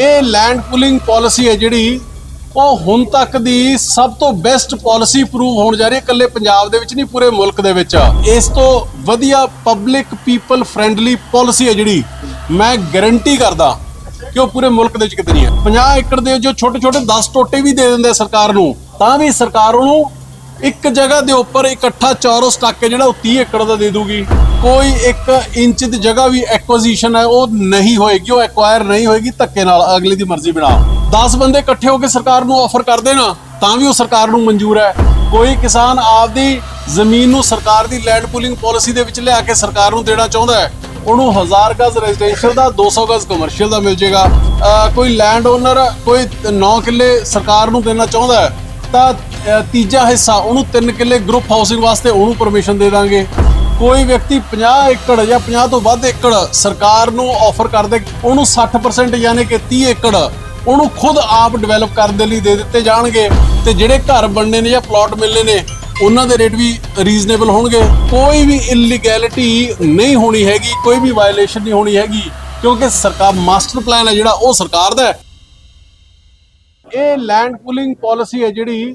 ਇਹ land pooling policy ਹੈ ਜਿਹੜੀ, ਉਹ ਹੁਣ ਤੱਕ ਦੀ ਸਭ ਤੋਂ ਬੈਸਟ ਪਾਲਿਸੀ ਪ੍ਰੂਵ ਹੋਣ ਜਾ ਰਹੀ ਹੈ, ਇਕੱਲੇ ਪੰਜਾਬ ਦੇ ਵਿੱਚ ਨਹੀਂ, ਪੂਰੇ ਮੁਲਕ ਦੇ ਵਿੱਚ। ਇਸ ਤੋਂ ਵਧੀਆ ਪਬਲਿਕ ਪੀਪਲ ਫ੍ਰੈਂਡਲੀ ਪਾਲਿਸੀ ਹੈ ਜਿਹੜੀ, ਮੈਂ ਗਾਰੰਟੀ ਕਰਦਾ ਕਿ ਉਹ ਪੂਰੇ ਮੁਲਕ ਦੇ ਵਿੱਚ ਕਿਤੇ ਨਹੀਂ ਹੈ। 50 ਏਕੜ ਦੇ ਜੋ ਛੋਟੇ ਛੋਟੇ 10 ਟੋਟੇ ਵੀ ਦੇ ਦਿੰਦੇ ਸਰਕਾਰ ਨੂੰ, ਤਾਂ ਵੀ ਸਰਕਾਰ ਉਹਨੂੰ ਇੱਕ ਜਗ੍ਹਾ ਦੇ ਉੱਪਰ ਇਕੱਠਾ ਚੌਰਸ ਟੱਕ ਜਿਹੜਾ ਉਹ 30 ਏਕੜ ਦਾ ਦੇ ਦੂਗੀ। ਕੋਈ 1 ਇੰਚ ਦੀ ਜਗ੍ਹਾ ਵੀ ਐਕੁਜੀਸ਼ਨ ਹੈ, ਉਹ ਨਹੀਂ ਹੋਏਗੀ, ਉਹ ਐਕਵਾਇਰ ਨਹੀਂ ਹੋਏਗੀ, ਧੱਕੇ ਨਾਲ ਅਗਲੇ ਦੀ ਮਰਜ਼ੀ ਬਿਨਾ 10 ਬੰਦੇ ਇਕੱਠੇ ਹੋ ਕੇ ਸਰਕਾਰ ਨੂੰ ਆਫਰ ਕਰ ਦੇਣ, ਤਾਂ ਵੀ ਉਹ ਸਰਕਾਰ ਨੂੰ ਮਨਜ਼ੂਰ ਹੈ। ਕੋਈ ਕਿਸਾਨ ਆਪਦੀ ਜ਼ਮੀਨ ਨੂੰ ਸਰਕਾਰ ਦੀ ਲੈਂਡ ਪੂਲਿੰਗ ਪਾਲਿਸੀ ਦੇ ਵਿੱਚ ਲਿਆ ਕੇ ਸਰਕਾਰ ਨੂੰ ਦੇਣਾ ਚਾਹੁੰਦਾ ਹੈ, ਉਹਨੂੰ 1000 ਗਜ਼ ਰੈਜ਼ੀਡੈਂਸ਼ੀਅਲ ਦਾ 200 ਗਜ਼ ਕਮਰਸ਼ੀਅਲ ਦਾ ਮਿਲ ਜਾਏਗਾ। ਕੋਈ ਲੈਂਡ ਓਨਰ ਕੋਈ 9 ਕਿੱਲੇ ਸਰਕਾਰ ਨੂੰ ਦੇਣਾ ਚਾਹੁੰਦਾ ਹੈ, ਤਾਂ ਤੀਜਾ ਹਿੱਸਾ, ਉਹਨੂੰ 3 ਕਿੱਲੇ ਗਰੁੱਪ ਹਾਊਸਿੰਗ ਵਾਸਤੇ ਉਹਨੂੰ ਪਰਮਿਸ਼ਨ ਦੇ ਦਾਂਗੇ। ਕੋਈ ਵਿਅਕਤੀ 50 ਏਕੜ ਜਾਂ 50 ਤੋਂ ਵੱਧ ਏਕੜ ਸਰਕਾਰ ਨੂੰ ਆਫਰ ਕਰਦੇ, ਉਹਨੂੰ 60% ਯਾਨੀ ਕਿ 30 ਏਕੜ ਉਹਨੂੰ ਖੁਦ ਆਪ ਡਿਵੈਲਪ ਕਰਨ ਦੇ ਲਈ ਦੇ ਦਿੱਤੇ ਜਾਣਗੇ ਤੇ ਜਿਹੜੇ ਘਰ ਬਣਨੇ ਨੇ ਜਾਂ ਪਲਾਟ ਮਿਲਨੇ ਨੇ, ਉਹਨਾਂ ਦੇ ਰੇਟ ਵੀ ਰੀਜ਼ਨੇਬਲ ਹੋਣਗੇ। ਕੋਈ ਵੀ ਇਲੀਗੈਲਿਟੀ ਨਹੀਂ ਹੋਣੀ ਹੈਗੀ, ਕੋਈ ਵੀ ਵਾਇਲੇਸ਼ਨ ਨਹੀਂ ਹੋਣੀ ਹੈਗੀ, ਕਿਉਂਕਿ ਸਰਕਾਰ ਮਾਸਟਰ ਪਲਾਨ ਹੈ ਜਿਹੜਾ, ਉਹ ਸਰਕਾਰ ਦਾ ਹੈ। ਇਹ ਲੈਂਡ ਪੂਲਿੰਗ ਪਾਲਿਸੀ ਹੈ ਜਿਹੜੀ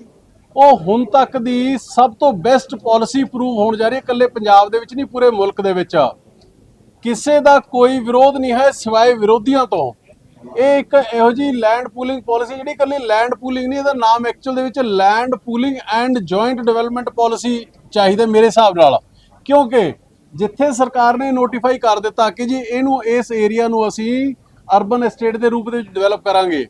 ਉਹ ਹੁਣ ਤੱਕ ਦੀ ਸਭ ਤੋਂ ਬੈਸਟ ਪਾਲਿਸੀ ਪ੍ਰੂਵ ਹੋਣ ਜਾ ਰਹੀ ਹੈ ਇਕੱਲੇ ਪੰਜਾਬ ਦੇ ਵਿੱਚ ਨਹੀਂ, ਪੂਰੇ ਮੁਲਕ ਦੇ ਵਿੱਚ। ਕਿਸੇ ਦਾ ਕੋਈ ਵਿਰੋਧ ਨਹੀਂ ਹੈ ਸਿਵਾਏ ਵਿਰੋਧੀਆਂ ਤੋਂ। ਇਹ ਇੱਕ ਇਹੋ ਜੀ ਲੈਂਡ ਪੂਲਿੰਗ ਪਾਲਿਸੀ ਜਿਹੜੀ ਇਕੱਲੀ ਲੈਂਡ ਪੂਲਿੰਗ ਨਹੀਂ, ਇਹਦਾ ਨਾਮ ਐਕਚੁਅਲ ਦੇ ਵਿੱਚ land pooling and joint development policy ਚਾਹੀਦਾ ਮੇਰੇ ਹਿਸਾਬ ਨਾਲ। ਕਿਉਂਕਿ ਜਿੱਥੇ ਸਰਕਾਰ ਨੇ ਨੋਟੀਫਾਈ ਕਰ ਦਿੱਤਾ ਕਿ ਜੀ ਇਹਨੂੰ ਇਸ ਏਰੀਆ ਨੂੰ ਅਸੀਂ ਅਰਬਨ ਐਸਟੇਟ ਦੇ ਰੂਪ ਦੇ ਵਿੱਚ ਡਿਵੈਲਪ ਕਰਾਂਗੇ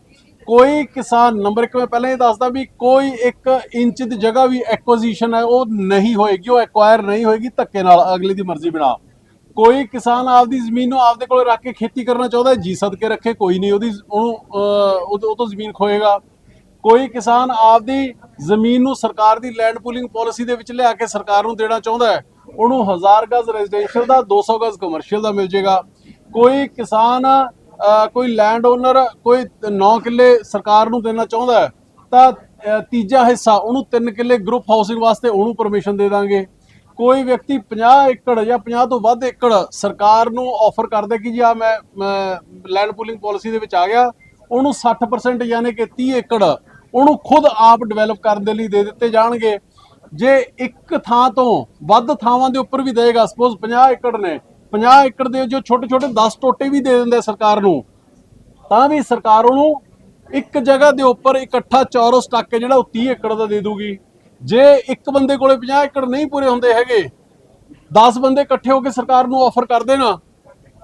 ਕੋਈ ਕਿਸਾਨ ਨੰਬਰ ਇੱਕ ਮੈਂ ਪਹਿਲਾਂ ਹੀ ਦੱਸਦਾ ਵੀ ਕੋਈ ਇੱਕ ਇੰਚ ਦੀ ਜਗ੍ਹਾ ਵੀ ਐਕੁਜੀਸ਼ਨ ਹੈ ਉਹ ਨਹੀਂ ਹੋਏਗੀ ਉਹ ਐਕਵਾਇਰ ਨਹੀਂ ਹੋਏਗੀ ਧੱਕੇ ਨਾਲ ਅਗਲੇ ਦੀ ਮਰਜ਼ੀ ਬਿਨਾ। ਕੋਈ ਕਿਸਾਨ ਆਪਦੀ ਜ਼ਮੀਨ ਨੂੰ ਆਪਦੇ ਕੋਲ ਰੱਖ ਕੇ ਖੇਤੀ ਕਰਨਾ ਚਾਹੁੰਦਾ ਹੈ, ਜੀ ਸਦਕੇ ਰੱਖੇ ਕੋਈ ਨਹੀਂ ਉਹਦੀ ਉਹਨੂੰ ਉਹ ਤੋਂ- ਜ਼ਮੀਨ ਖੋਏਗਾ। ਕੋਈ ਕਿਸਾਨ ਆਪਦੀ ਜ਼ਮੀਨ ਨੂੰ ਸਰਕਾਰ ਦੀ ਲੈਂਡ ਪੂਲਿੰਗ ਪਾਲਿਸੀ ਦੇ ਵਿੱਚ ਲਿਆ ਕੇ ਸਰਕਾਰ ਨੂੰ ਦੇਣਾ ਚਾਹੁੰਦਾ ਹੈ ਉਹਨੂੰ 1000 ਗਜ਼ ਰੈਜ਼ੀਡੈਂਸ਼ੀਅਲ ਦਾ 200 ਗਜ਼ ਕਮਰਸ਼ੀਅਲ ਦਾ ਮਿਲ ਜਾਏਗਾ ਕੋਈ ਕਿਸਾਨ ਕੋਈ ਲੈਂਡ ਓਨਰ ਕੋਈ 9 ਕਿੱਲੇ ਸਰਕਾਰ ਨੂੰ ਦੇਣਾ ਚਾਹੁੰਦਾ ਤਾਂ ਤੀਜਾ ਹਿੱਸਾ ਉਹਨੂੰ 3 ਕਿੱਲੇ ਗਰੁੱਪ ਹਾਊਸਿੰਗ ਵਾਸਤੇ ਉਹਨੂੰ ਪਰਮਿਸ਼ਨ ਦੇ ਦਾਂਗੇ। ਕੋਈ ਵਿਅਕਤੀ 50 ਏਕੜ ਜਾਂ 50 ਤੋਂ ਵੱਧ ਏਕੜ ਸਰਕਾਰ ਨੂੰ ਆਫਰ ਕਰਦਾ ਕਿ ਜੀ ਆ ਮੈਂ ਲੈਂਡ ਪੂਲਿੰਗ ਪਾਲਿਸੀ ਦੇ ਵਿੱਚ ਆ ਗਿਆ, ਉਹਨੂੰ 60% ਯਾਨੀ ਕਿ 30 ਏਕੜ ਉਹਨੂੰ ਖੁਦ ਆਪ ਡਿਵੈਲਪ ਕਰਨ ਦੇ ਲਈ ਦੇ ਦਿੱਤੇ ਜਾਣਗੇ। ਜੇ ਇੱਕ ਥਾਂ ਤੋਂ ਵੱਧ ਥਾਵਾਂ ਦੇ ਉੱਪਰ ਵੀ ਦੇਗਾ ਸਪੋਜ਼ 50 ਏਕੜ ਨੇ 50 ਏਕੜ ਦੇ ਜੋ ਛੋਟੇ ਛੋਟੇ 10 ਟੋਟੇ ਵੀ ਦੇ ਦਿੰਦੇ ਸਰਕਾਰ ਨੂੰ, ਤਾਂ ਵੀ ਸਰਕਾਰ ਉਹਨੂੰ ਇੱਕ ਜਗ੍ਹਾ ਦੇ ਉੱਪਰ ਇਕੱਠਾ ਚੌਰਸ ਟੱਕ ਜਿਹੜਾ ਉਹ 30 ਏਕੜ ਦਾ ਦੇ ਦੂਗੀ। ਜੇ ਇੱਕ ਬੰਦੇ ਕੋਲੇ 50 ਏਕੜ ਨਹੀਂ ਪੂਰੇ ਹੁੰਦੇ ਹੈਗੇ 10 ਬੰਦੇ ਇਕੱਠੇ ਹੋ ਕੇ ਸਰਕਾਰ ਨੂੰ ਆਫਰ ਕਰ ਦੇਣਾ,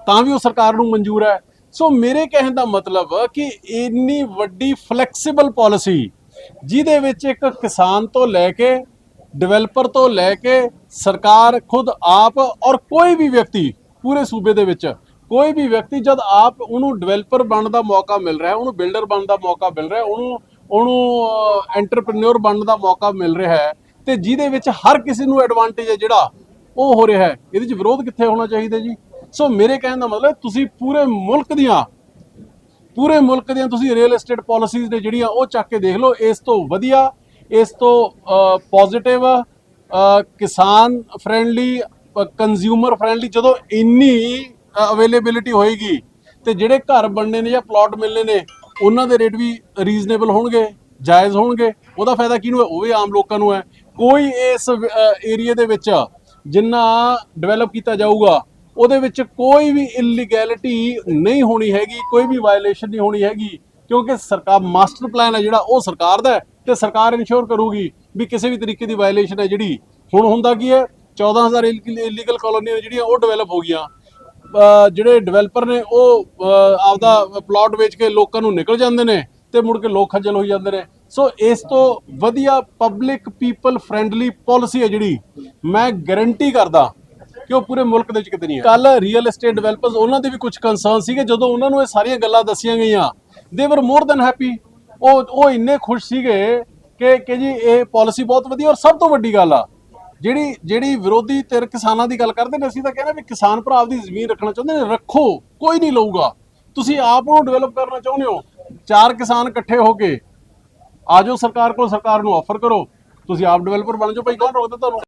ਤਾਂ ਵੀ ਉਹ ਸਰਕਾਰ ਨੂੰ ਮਨਜ਼ੂਰ ਹੈ। ਸੋ ਮੇਰੇ ਕਹਿਣ ਦਾ ਮਤਲਬ ਕਿ ਇੰਨੀ ਵੱਡੀ ਫਲੈਕਸੀਬਲ ਪਾਲਿਸੀ ਜਿਹਦੇ ਵਿੱਚ ਇੱਕ ਕਿਸਾਨ ਤੋਂ ਲੈ ਕੇ ਡਿਵੈਲਪਰ ਤੋਂ ਲੈ ਕੇ ਸਰਕਾਰ ਖੁਦ ਆਪ ਔਰ ਕੋਈ ਵੀ ਵਿਅਕਤੀ ਪੂਰੇ ਸੂਬੇ ਦੇ ਵਿੱਚ ਕੋਈ ਵੀ ਵਿਅਕਤੀ ਜਦ ਆਪ ਉਹਨੂੰ ਡਿਵੈਲਪਰ ਬਣਨ ਦਾ ਮੌਕਾ ਮਿਲ ਰਿਹਾ ਉਹਨੂੰ ਬਿਲਡਰ ਬਣਨ ਦਾ ਮੌਕਾ ਮਿਲ ਰਿਹਾ ਉਹਨੂੰ ਉਹਨੂੰ ਐਂਟਰਪ੍ਰੀਨਿਓਰ ਬਣਨ ਦਾ ਮੌਕਾ ਮਿਲ ਰਿਹਾ ਹੈ, ਤੇ ਜਿਹਦੇ ਵਿੱਚ ਹਰ ਕਿਸੇ ਨੂੰ ਐਡਵਾਂਟੇਜ ਹੈ ਜਿਹੜਾ ਉਹ ਹੋ ਰਿਹਾ ਹੈ। ਇਹਦੇ ਵਿੱਚ ਵਿਰੋਧ ਕਿੱਥੇ ਹੋਣਾ ਚਾਹੀਦਾ ਜੀ? ਸੋ ਮੇਰੇ ਕਹਿਣ ਦਾ ਮਤਲਬ ਤੁਸੀਂ ਪੂਰੇ ਮੁਲਕ ਦੀਆਂ, ਪੂਰੇ ਮੁਲਕ ਦੀਆਂ ਤੁਸੀਂ ਰੀਅਲ ਏਸਟੇਟ ਪਾਲਿਸੀਜ਼ ਨੇ ਜਿਹੜੀਆਂ ਉਹ ਚੱਕ ਕੇ ਦੇਖ ਲਓ, ਇਸ ਤੋਂ ਵਧੀਆ, ਇਸ ਤੋਂ ਪੋਜ਼ਿਟਿਵ ਕਿਸਾਨ ਫ੍ਰੈਂਡਲੀ ਕੰਜ਼ਿਊਮਰ ਫ੍ਰੈਂਡਲੀ ਜਦੋਂ ਇੰਨੀ ਅਵੇਲੇਬਿਲਿਟੀ ਹੋਏਗੀ ਤੇ ਜਿਹੜੇ ਘਰ ਬਣਨੇ ਨੇ ਜਾਂ ਪਲਾਟ ਮਿਲਨੇ ਨੇ, ਉਹਨਾਂ ਦੇ ਰੇਟ ਵੀ ਰੀਜ਼ਨੇਬਲ ਹੋਣਗੇ, ਜਾਇਜ਼ ਹੋਣਗੇ। ਉਹਦਾ ਫਾਇਦਾ ਕਿਹਨੂੰ ਹੈ? ਉਹ ਵੀ ਆਮ ਲੋਕਾਂ ਨੂੰ ਹੈ। ਕੋਈ ਇਸ ਏਰੀਆ ਦੇ ਵਿੱਚ ਜਿੰਨਾ ਡਿਵੈਲਪ ਕੀਤਾ ਜਾਊਗਾ, ਉਹਦੇ ਵਿੱਚ ਕੋਈ ਵੀ ਇਲੀਗੈਲਿਟੀ ਨਹੀਂ ਹੋਣੀ ਹੈਗੀ, ਕੋਈ ਵੀ ਵਾਇਲੇਸ਼ਨ ਨਹੀਂ ਹੋਣੀ ਹੈਗੀ, ਕਿਉਂਕਿ ਸਰਕਾਰ ਮਾਸਟਰ ਪਲਾਨ ਹੈ ਜਿਹੜਾ, ਉਹ ਸਰਕਾਰ ਦਾ ਹੈ ਤੇ ਸਰਕਾਰ ਇਨਸ਼ੋਰ ਕਰੂਗੀ ਵੀ ਕਿਸੇ ਵੀ ਤਰੀਕੇ ਦੀ ਵਾਇਲੇਸ਼ਨ ਹੈ ਜਿਹੜੀ, ਹੁਣ ਹੁੰਦਾ ਕੀ ਹੈ? 14000 ਇਲੀਗਲ ਕਾਲੋਨੀਆਂ ਜਿਹੜੀਆਂ ਉਹ ਡਿਵੈਲਪ ਹੋ ਗਈਆਂ। ਜਿਹੜੇ ਡਿਵੈਲਪਰ ਨੇ ਉਹ ਆਪਦਾ ਪਲਾਟ ਵੇਚ ਕੇ ਲੋਕਾਂ ਨੂੰ ਨਿਕਲ ਜਾਂਦੇ ਨੇ ਤੇ ਮੁੜ ਕੇ ਲੋਕ ਖੱਜਲ ਹੋ ਜਾਂਦੇ ਨੇ। ਸੋ ਇਸ ਤੋਂ ਵਧੀਆ ਪਬਲਿਕ ਪੀਪਲ ਫ੍ਰੈਂਡਲੀ ਪਾਲਿਸੀ ਹੈ ਜਿਹੜੀ, ਮੈਂ ਗਾਰੰਟੀ ਕਰਦਾ ਕਿ ਉਹ ਪੂਰੇ ਮੁਲਕ ਦੇ ਵਿੱਚ ਕਿਤੇ ਨਹੀਂ ਹੈ। ਕੱਲ ਰੀਅਲ ਏਸਟੇਟ ਡਿਵੈਲਪਰਸ ਉਹਨਾਂ ਦੇ ਵੀ ਕੁਝ ਕੰਸਰਨ ਸੀਗੇ, ਜਦੋਂ ਉਹਨਾਂ ਨੂੰ ਇਹ ਸਾਰੀਆਂ ਗੱਲਾਂ ਦੱਸੀਆਂ ਗਈਆਂ। ਦੇ ਵਰ ਮੋਰ ਦੈਨ ਹੈਪੀ ਉਹ ਉਹ ਇੰਨੇ ਖੁਸ਼ ਸੀਗੇ ਕਿ ਕਿ ਜੀ, ਇਹ ਪਾਲਿਸੀ ਬਹੁਤ ਵਧੀਆ ਔਰ ਸਭ ਤੋਂ ਵੱਡੀ ਗੱਲ ਆ। ਜਿਹੜੀ ਜਿਹੜੀ ਵਿਰੋਧੀ ਧਿਰ ਕਿਸਾਨਾਂ ਦੀ ਗੱਲ ਕਰਦੇ ਨੇ, ਅਸੀਂ ਤਾਂ ਕਹਿੰਦੇ ਵੀ ਕਿਸਾਨ ਭਰਾ ਦੀ ਜ਼ਮੀਨ ਰੱਖਣਾ ਚਾਹੁੰਦੇ ਨੇ, ਰੱਖੋ, ਕੋਈ ਨਹੀਂ ਲਊਗਾ। ਤੁਸੀਂ ਆਪ ਨੂੰ ਡਿਵੈਲਪ ਕਰਨਾ ਚਾਹੁੰਦੇ ਹੋ। ਚਾਰ ਕਿਸਾਨ ਇਕੱਠੇ ਹੋ ਕੇ ਆਜੋ ਸਰਕਾਰ ਕੋਲ, ਸਰਕਾਰ ਨੂੰ ਆਫਰ ਕਰੋ। ਤੁਸੀਂ ਆਪ ਡਿਵੈਲਪਰ ਬਣ ਜਾਓ, ਭਾਈ ਕੌਣ ਰੋਕਦਾ ਤੁਹਾਨੂੰ?